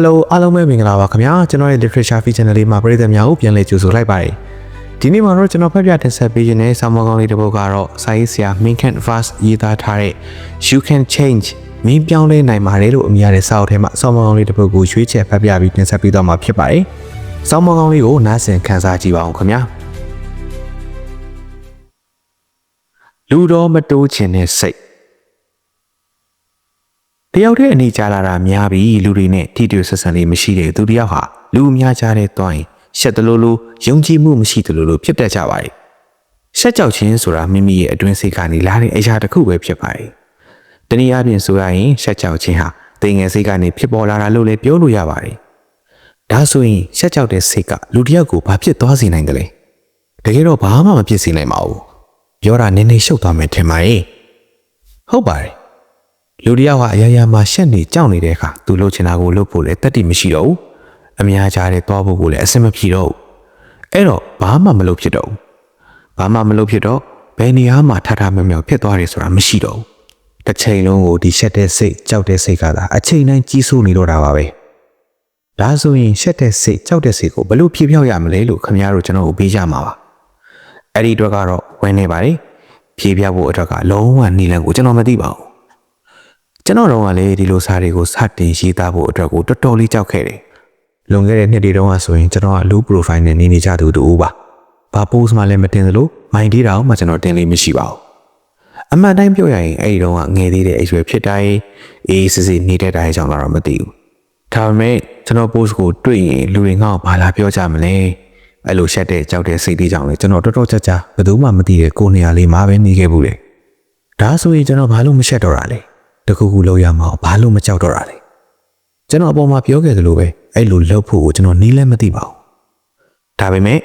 Hello အားလုံးပဲမင်္ဂလာပါခင်ဗျာကျွန်တော်ရဲ့ literature feature channel လေးမှာပရိသတ်များကိုပြန်လည်ကြိုဆိုလိုက်ပါတယ်ဒီနေ့မှာတော့ကျွန်တော်ဖတ်ပြတင်ဆက်ပေးခြင်းနဲ့ဆောင်းပါးကောင်းလေးတစ်ပုဒ်ကတော့စာရေးဆရာ Minkan Fast ရေးသားထားတဲ့ You Can Change မင်းပြောင်းလဲနိုင်ပါတယ်လို့အမည်ရတဲ့စာအုပ်ထဲမှာဆောင်းပါးကောင်းလေးတစ်ပုဒ်ကိုရွေးချယ်ဖတ်ပြပြီးတင်ဆက်ပေးသွားမှာဖြစ်ပါတယ်ဆောင်းပါးကောင်းလေးကိုနားဆင်ခန်းစားကြည့်ပါအောင်ခင်ဗျာလူတော်မတိုးခြင်းနဲ့စိတ်တ ယောက်တည်းအနေကြလာတာများပြီးလူတွေနဲ့ထိတွေ့ဆက်ဆံလေးမရှိတဲ့သူတယောက်ဟာလူအများကြားတဲ့တွိုင်းရှက်တလို့လို့ယုံကြည်မှုမရှိတလို့လို့ဖြစ်တတ်ကြပါတယ်။ရှက်ကြောက်ခြင်းဆိုတာမိမိရဲ့အတွင်းစိတ်ကနေလာတဲ့အရာတစ်ခုပဲဖြစ်ပါတယ်။တနည်းအားဖြင့်ဆိုရရင်ရှက်ကြောက်ခြင်းဟာတိမ်ငယ်စိတ်ကနေဖြစ်ပေါ်လာတာလို့လည်းပြောလို့ရပါတယ်။ဒါဆိုရင်ရှက်ကြောက်တဲ့စိတ်ကလူတစ်ယောက်ကိုဘာဖြစ်သွားစေနိုင်တယ်လဲ။တကယ်တော့ဘာမှမဖြစ်စေနိုင်ပါဘူး။ပြောတာနည်းနည်းရှုပ်သွားမယ်ထင်ပါရဲ့။ဟုတ်ပါတယ်။ လူတစ်ယောက်ဟာအရာရာမှာရှက်နေကြောက်နေတဲ့အခါသူလှုပ်ချင်တာကိုလှုပ်ဖို့လည်းတတ်တိမရှိတော့ဘူး။အများကြားတဲ့သွားဖို့ကိုလည်းအဆင်မပြေတော့ဘူး။အဲ့တော့ဘာမှမလုပ်ဖြစ်တော့ဘူး။ဘာမှမလုပ်ဖြစ်တော့ဘယ်နေရာမှာထထမြောင်မြောင်ဖြစ်သွားတယ်ဆိုတာမရှိတော့ဘူး။တစ်ချိန်လုံးကိုဒီရှက်တဲ့စိတ်ကြောက်တဲ့စိတ်ကသာအချိန်တိုင်းကြီးစိုးနေတော့တာပါပဲ။ဒါဆိုရင်ရှက်တဲ့စိတ်ကြောက်တဲ့စိတ်ကိုဘယ်လိုဖြေဖြောက်ရမလဲလို့ခင်ဗျားတို့ကျွန်တော်ကိုပေးကြမှာပါ။အဲ့ဒီအတွက်ကတော့ဝင်နေပါလေ။ဖြေပြဖို့အတွက်ကလုံးဝနီလန်ကိုကျွန်တော်မသိပါဘူး။ ကျွန်တော်တော့ကလည်းဒီလိုစာတွေကိုစတင်ရေးသားဖို့အတွက်ကိုတော်တော်လေးကြောက်ခဲ့တယ်။လွန်ခဲ့တဲ့နှစ်တွေတုန်းကဆိုရင်ကျွန်တော်ကလူ profile နဲ့နေနေကြသူတူပါ။ဘာ post မှလည်းမတင်သလိုမိုင်းတီးတာမှကျွန်တော်တင်လေးမရှိပါဘူး။အမှန်တိုင်းပြောရရင်အဲ့ဒီတုန်းကငယ်သေးတဲ့အရွယ်ဖြစ်တိုင်းအေးစစ်စစ်နေတဲ့တိုင်းကြောင့်လာတော့မသိဘူး။ဒါပေမဲ့ကျွန်တော် post ကိုတွေ့ရင်လူတွေငေါ့ဘာလာပြောကြမလဲ။အဲ့လိုရှက်တဲ့ကြောက်တဲ့စိတ်တွေကြောင့်လေကျွန်တော်တော်တော်ကြာကြာဘယ်သူမှမသိတဲ့ကိုယ်နေရာလေးမှာပဲနေခဲ့ဘူးလေ။ဒါဆိုရင်ကျွန်တော်ဘာလို့မရှက်တော့တာလဲ။ တခုခုလောက်ရမှာဘာလို့မကြောက်တော့တာလဲ။ကျွန်တော်အပေါ်မှာပြောခဲ့သလိုပဲအဲ့လိုလှုပ်ဖို့ကိုကျွန်တော်နီးလည်းမသိပါဘူး။ဒါပေမဲ့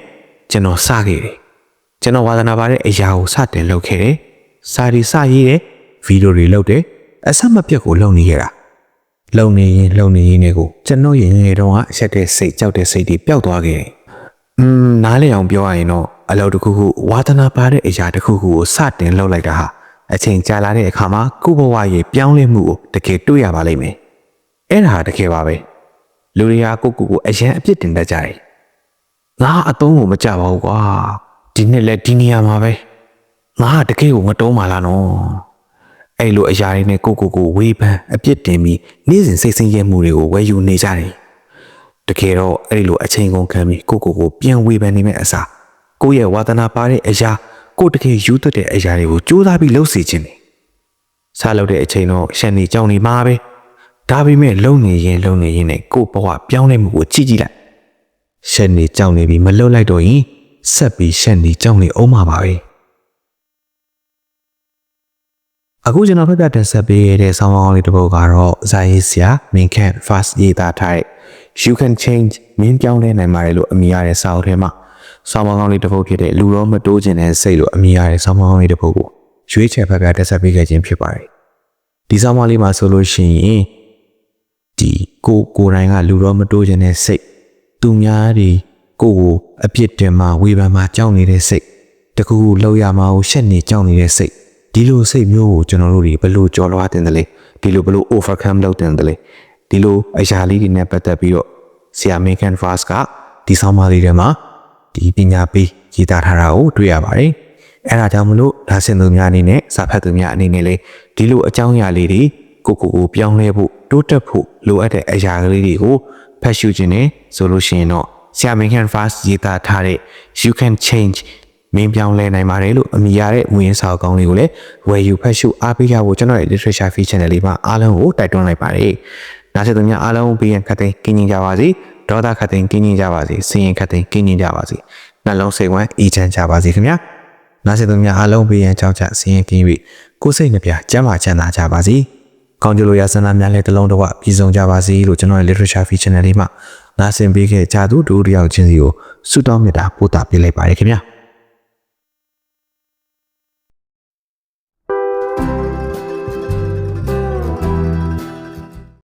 ကျွန်တော်စခဲ့တယ်။ကျွန်တော်ဝါသနာပါတဲ့အရာကိုစတင်လုပ်ခဲ့တယ်။စာရီစရေးတယ်။ဗီဒီယိုတွေလုပ်တယ်။အဆက်မပြတ်ကိုလုပ်နေရတာ။လုံနေရင်လုံနေရင်နဲ့ကိုကျွန်တော်ရင်ငယ်တုန်းကရက်တဲ့စိတ်ကြောက်တဲ့စိတ်တွေပျောက်သွားခဲ့တယ်။อืมနားလည်အောင်ပြောရရင်တော့အလုပ်တစ်ခုခုဝါသနာပါတဲ့အရာတစ်ခုခုကိုစတင်လုပ်လိုက်တာဟာ အချိန်ကြာလာတဲ့အခါမှာကိုယ့်ဘဝရဲ့ပြောင်းလဲမှုကိုတကယ်တွေ့ရပါလိမ့်မယ်။အဲ့ဒါဟာတကယ်ပါပဲ။လူတွေကကိုယ့်ကိုယ်ကိုအရန်အပြစ်တင်တတ်ကြတယ်။ငါအတုံးကိုမကြပါဘူးကွာ။ဒီနှစ်လဲဒီနေရာမှာပဲ။ငါတကယ်ကိုမတုံးပါလားနော်။အဲ့လိုအရာတွေနဲ့ကိုယ့်ကိုယ်ကိုဝေဖန်အပြစ်တင်ပြီးနေ့စဉ်စိတ်ဆင်းရဲမှုတွေကိုဝယ်ယူနေကြတယ်။တကယ်တော့အဲ့လိုအချိန်ကုန်ခံပြီးကိုယ့်ကိုယ်ကိုပြန်ဝေဖန်နေမဲ့အစားကိုယ့်ရဲ့ဝါသနာပါတဲ့အရာ ကိုယ့်တကယ်ယူတတ်တဲ့အရာတွေကိုစူးစမ်းပြီးလုပ်စီခြင်းတယ်။စားလုပ်တဲ့အချိန်တော့ရှန်နေကြောင်နေမှာပဲ။ဒါပေမဲ့လုံနေရင်လုံနေရင်နဲ့ကိုယ့်ဘဝပြောင်းလဲမှုကိုကြည့်ကြည့်လိုက်။ရှန်နေကြောင်နေပြီးမလှုပ်လိုက်တော့ရင်ဆက်ပြီးရှန်နေကြောင်နေအောင်မှာပါပဲ။အခုကျွန်တော်ဖတ်ပြတင်ဆက်ပေးရတဲ့ဆောင်းပါးလေးတစ်ပုဒ်ကတော့ဇာရေးဆရာ Minkan Fast ရေးသားထားတဲ့ You Can Change မင်းပြောင်းလဲနိုင်ပါတယ်လို့အမည်ရတဲ့စာအုပ်ထဲမှာ ဆောင်းပါးကောင်းလေးတစ်ပုဒ်ဖြစ်တဲ့လူတော်မတိုးခြင်းတဲ့စိတ်လို့အမည်ရတဲ့ဆောင်းပါးကောင်းလေးတစ်ပုဒ်ကိုရွေးချယ်ဖတ်ပြတင်ဆက်ပေးခဲ့ခြင်းဖြစ်ပါတယ်။ဒီဆောင်းပါးလေးမှာဆိုလို့ရှိရင်ဒီကိုကိုယ်တိုင်ကလူတော်မတိုးခြင်းတဲ့စိတ်သူများတွေကိုကိုယ်အပြစ်တင်မှဝေဖန်မှကြောက်နေတဲ့စိတ်တခုခုလောက်ရမှာကိုရှက်နေကြောက်နေတဲ့စိတ်ဒီလိုစိတ်မျိုးကိုကျွန်တော်တို့တွေဘယ်လိုကြော်လွှားတင်တယ်လဲဒီလိုဘယ်လို overcome လုပ်တင်တယ်လဲဒီလိုအရာလေးတွေနဲ့ပတ်သက်ပြီးတော့ဆရာ Megan Fast ကဒီဆောင်းပါးလေးထဲမှာ ဒီပညာပေးရေးသားထားတာကိုတွေ့ရပါတယ်အဲဒါကြောင့်မလို့ဒါဆင်သူများအနေနဲ့စာဖတ်သူများအနေနဲ့လေဒီလိုအကြောင်းအရာလေးတွေကိုကိုကိုပြောင်းလဲဖို့တိုးတက်ဖို့လိုအပ်တဲ့အရာကလေးတွေကိုဖတ်ရှုခြင်းနဲ့ဆိုလို့ရှိရင်တော့ဆရာ Megan Fast ရေးသားထားတဲ့ You Can Change မင်းပြောင်းလဲနိုင်ပါတယ်လို့အမိရတဲ့မူရင်းစာအုပ်ကောင်းလေးကိုလည်းဝယ်ယူဖတ်ရှုအားပေးကြဖို့ကျွန်တော်ရဲ့ literature feature channel လေးမှာအားလုံးကိုတိုက်တွန်းလိုက်ပါတယ်။နောက်ဆက်သူများအားလုံးဘေးရန်ခတ်သိမ်းကင်းကျင်ကြပါစေ။ ဒေါသခတ်သိမ်းကင်းကျင်ကြပါစေ။စင်ရင်ခတ်သိမ်းကင်းကျင်ကြပါစေ။နှလုံးစိတ်ဝမ်းအေးချမ်းကြပါစေခင်ဗျာ။နောက်ဆက်သူများအားလုံးဘေးရန်ကြောက်ကြစင်ရင်ကင်း၍ကိုယ်စိတ်နှပြကျမ်းမာချမ်းသာကြပါစေ။ကောင်းကျိုးလိုရာဆန္ဒများလည်းတစ်လုံးတစ်ဝပြည်စုံကြပါစေလို့ကျွန်တော်ရဲ့ literature feature channel လေးမှာနားဆင်ပေးခဲ့ကြသူတို့တယောက်ချင်းစီကိုဆုတောင်းမေတ္တာပို့တာပေးလိုက်ပါတယ်ခင်ဗျာ။